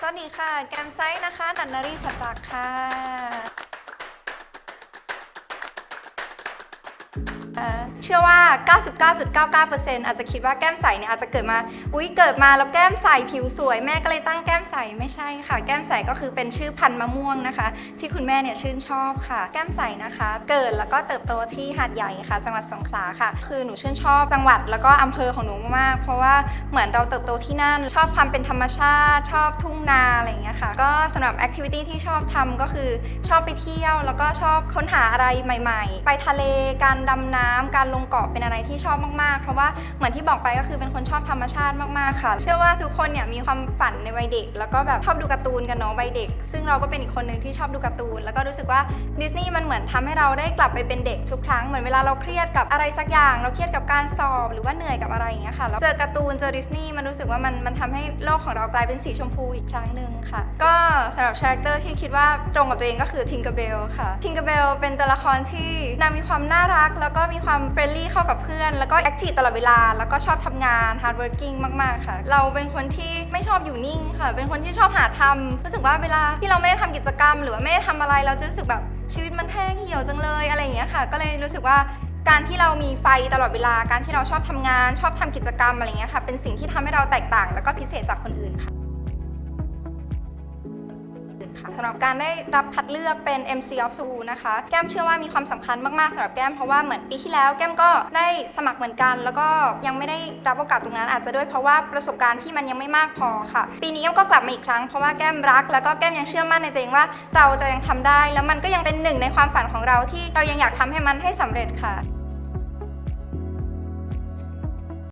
สวัสดีค่ะ แกมไซส์นะคะ นันนารีพัตรักค่ะ เอ่อเชื่อว่า 99.99%อาจจะคิดว่าแก้มใสเนี่ยอาจจะเกิดมา อุ๊ย เกิดมาแล้วแก้มใสผิวสวยแม่ก็เลยตั้งแก้มใสไม่ใช่ค่ะ แก้มใสก็คือเป็นชื่อพันธุ์มะม่วงนะคะ ที่คุณแม่เนี่ยชื่นชอบค่ะ แก้มใสนะคะ เกิดแล้วก็เติบโตที่หาดใหญ่ค่ะ จังหวัดสงขลาค่ะ คือหนูชื่นชอบจังหวัดแล้วก็อำเภอของหนูมาก เพราะว่าเหมือนเราเติบโตที่นั่น ชอบความเป็นธรรมชาติ ชอบทุ่งนาอะไรอย่างเงี้ยค่ะ ก็สำหรับแอคทิวิตี้ที่ชอบทำก็คือชอบไปเที่ยว แล้วก็ชอบค้นหาอะไรใหม่ ๆ ไปทะเลการดำน้ำการลงเกาะเป็นอะไรที่ชอบมากๆ เพราะว่าเหมือนที่บอกไปก็คือเป็นคนชอบธรรมชาติมากๆค่ะ เชื่อว่าทุกคนเนี่ยมีความฝันในวัยเด็ก แล้วก็แบบชอบดูการ์ตูนกันเนาะวัยเด็ก ซึ่งเราก็เป็นอีกคนหนึ่งที่ชอบดูการ์ตูน แล้วก็รู้สึกว่าดิสนีย์มันเหมือนทำให้เราได้กลับไปเป็นเด็กทุกครั้งเหมือนเวลาเราเครียดกับอะไรสักอย่าง เราเครียดกับการสอบหรือว่าเหนื่อยกับอะไรอย่างเงี้ยค่ะแล้วเจอการ์ตูนเจอดิสนีย์มันรู้สึกว่ามันมันทำให้โลกของเรากลายเป็นสีชมพูอีกครั้งหนึ่งค่ะ ก็สำหรับคาแรคเตอร์ที่คิดว่าตรงกับตัวเองก็คือทิงเกอร์เบลค่ะทิงเกอร์เบลเป็นตัวละครที่นางมีความน่ารักแล้วก็มีความเฟรนลี่เข้ากับเพื่อน แล้วก็แอคทีฟตลอดเวลา แล้วก็ชอบทำงาน hard working มาก ๆ ค่ะ เราเป็นคนที่ไม่ชอบอยู่นิ่งค่ะ เป็นคนที่ชอบหาทำรู้สึกว่าเวลาที่เราไม่ได้ทำกิจกรรม หรือว่าไม่ได้ทำอะไรเราจะรู้สึกแบบชีวิตมันแห้งเหี่ยวจังเลยอะไรอย่างเงี้ยค่ะ ก็เลยรู้สึกว่าการที่เรามีไฟตลอดเวลา การที่เราชอบทำงาน ชอบทำกิจกรรมอะไรเงี้ยค่ะ เป็นสิ่งที่ทำให้เราแตกต่าง แล้วก็พิเศษจากคนอื่นค่ะ ค่ะสำหรับการได้รับคัดเลือกเป็น MC of School นะคะ แก้มเชื่อว่ามีความสำคัญมาก ๆสำหรับแก้มเพราะว่าเหมือนปีที่แล้วแก้มก็ได้สมัครเหมือนกัน แล้วก็ยังไม่ได้รับโอกาสตรงนั้นอาจจะด้วยเพราะว่าประสบการณ์ที่มันยังไม่มากพอค่ะ ปีนี้แก้มก็กลับมาอีกครั้งเพราะว่าแก้มรัก แล้วก็แก้มยังเชื่อมั่นในตัวเองว่า เราจะยังทำได้ แล้วมันก็ยังเป็นหนึ่งในความฝันของเราที่เรายังอยากทำให้มันให้สำเร็จค่ะ